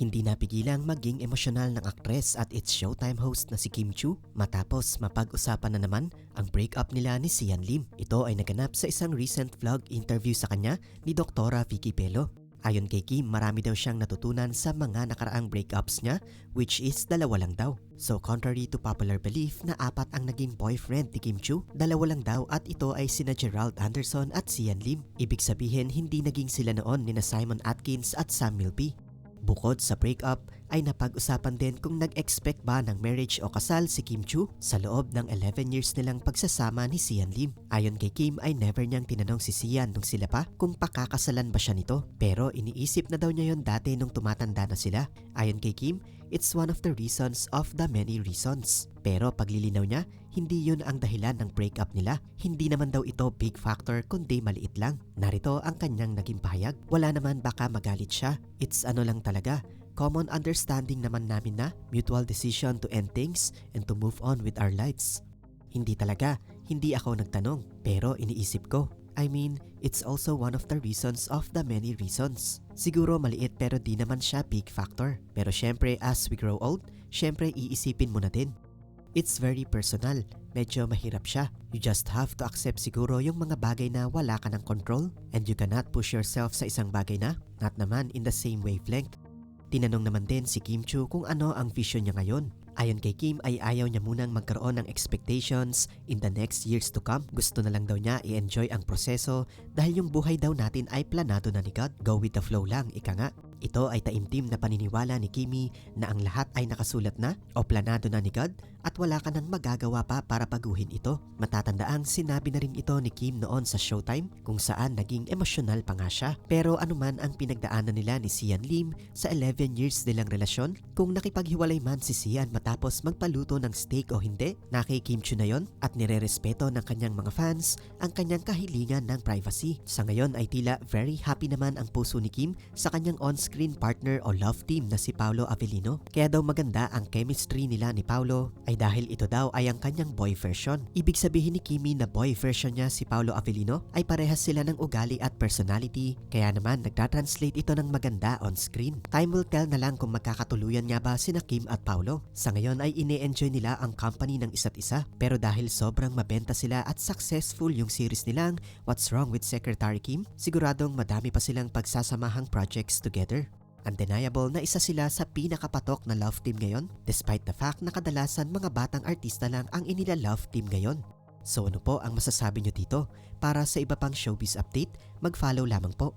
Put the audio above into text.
Hindi napigilang maging emosyonal ng aktres at It's Showtime host na si Kim Chu matapos mapag-usapan na naman ang breakup nila ni Sian Lim. Ito ay naganap sa isang recent vlog interview sa kanya ni Doktora Vicky Pelo. Ayon kay Kim, marami daw siyang natutunan sa mga nakaraang breakups niya which is dalawa lang daw. So contrary to popular belief na apat ang naging boyfriend ni Kim Chu, dalawa lang daw at ito ay sina Gerald Anderson at Sian Lim. Ibig sabihin hindi naging sila noon ni na Simon Atkins at Sam Milby. Bukod sa breakup, ay napag-usapan din kung nag-expect ba ng marriage o kasal si Kim Chu sa loob ng 11 years nilang pagsasama ni Sian Lim. Ayon kay Kim ay never niyang tinanong si Sian nung sila pa kung pakakasalan ba siya nito. Pero iniisip na daw niya yon dati nung tumatanda na sila. Ayon kay Kim, it's one of the reasons of the many reasons. Pero paglilinaw niya, hindi yun ang dahilan ng breakup nila. Hindi naman daw ito big factor kundi maliit lang. Narito ang kanyang naging pahayag. Wala naman baka magalit siya. It's ano lang talaga. Common understanding naman namin na mutual decision to end things and to move on with our lives. Hindi talaga, hindi ako nagtanong, pero iniisip ko. I mean, it's also one of the reasons of the many reasons. Siguro maliit pero di naman siya big factor. Pero syempre as we grow old, syempre iisipin mo na din. It's very personal. Medyo mahirap siya. You just have to accept siguro yung mga bagay na wala ka ng control and you cannot push yourself sa isang bagay na not naman in the same wavelength. Tinanong naman din si Kim Chu kung ano ang vision niya ngayon. Ayon kay Kim ay ayaw niya munang magkaroon ng expectations in the next years to come. Gusto na lang daw niya i-enjoy ang proseso dahil yung buhay daw natin ay planado na ni God. Go with the flow lang, ika nga. Ito ay taimtim na paniniwala ni Kimi na ang lahat ay nakasulat na o planado na ni God at wala ka nang magagawa pa para baguhin ito. Matatandaang sinabi na rin ito ni Kim noon sa Showtime kung saan naging emosyonal pa nga siya. Pero anuman ang pinagdaanan nila ni Sian Lim sa 11 years nilang relasyon, kung nakipaghiwalay man si Sian matapos magpaluto ng steak o hindi, nakay Kim Chu na yon at nirerespeto ng kanyang mga fans ang kanyang kahilingan ng privacy. Sa ngayon ay tila very happy naman ang puso ni Kim sa kanyang on-screen partner o love team na si Paolo Avellino. Kaya daw maganda ang chemistry nila ni Paolo ay dahil ito daw ay ang kanyang boy version. Ibig sabihin ni Kimi na boy version niya si Paolo Avellino ay parehas sila ng ugali at personality kaya naman nagtatranslate ito ng maganda on screen. Time will tell na lang kung magkakatuluyan nga ba sina Kim at Paolo. Sa ngayon ay ine-enjoy nila ang company ng isa't isa pero dahil sobrang mabenta sila at successful yung series nilang What's Wrong with Secretary Kim, siguradong madami pa silang pagsasamahang projects together. Undeniable na isa sila sa pinakapatok na love team ngayon despite the fact na kadalasan mga batang artista lang ang inila love team ngayon. So ano po ang masasabi nyo dito? Para sa iba pang showbiz update, mag-follow lamang po.